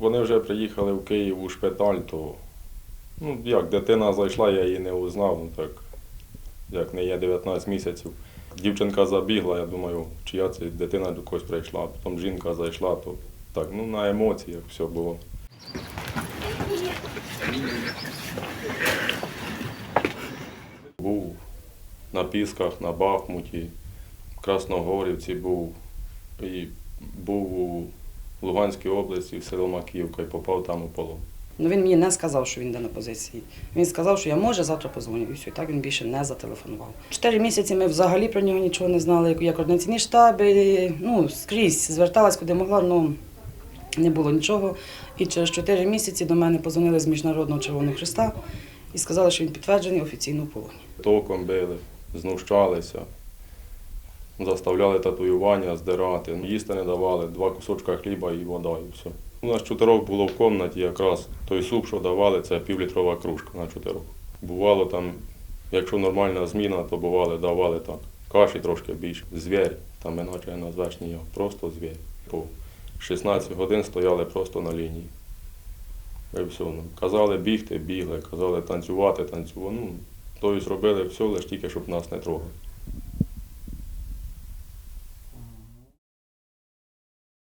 вони вже приїхали в Київ у шпиталь, то ну як, дитина зайшла, я її не узнав, ну так, як не є 19 місяців. Дівчинка забігла, я думаю, чия це дитина до когось прийшла. Потім жінка зайшла, то так, ну на емоціях все було. Був на Пісках, на Бахмуті, в Красногорівці був і був Луганській області, в село Макіївка і попав там у полон. Ну він мені не сказав, що він йде на позиції. Він сказав, що я може завтра позвоню. І все, так він більше не зателефонував. Чотири місяці ми взагалі про нього нічого не знали. Як координаційні штаби, ну скрізь зверталась куди могла, ну не було нічого. І через чотири місяці до мене позвонили з Міжнародного Червоного Христа і сказали, що він підтверджений офіційно в полоні. Током били, знущалися, заставляли татуювання здирати, їсти не давали, два кусочка хліба і вода, і все. У нас чотирьох було в кімнаті якраз той суп, що давали, це півлітрова кружка на чотирьох. Бувало там, якщо нормальна зміна, то бували, давали так. Каші трошки більше. Звір, там іначе назвеш ніяк, просто звір. По 16 годин стояли просто на лінії. І все. Ну, казали бігти, бігли, казали танцювати, танцювали. Ну, тобто робили все, лише тільки щоб нас не трогали.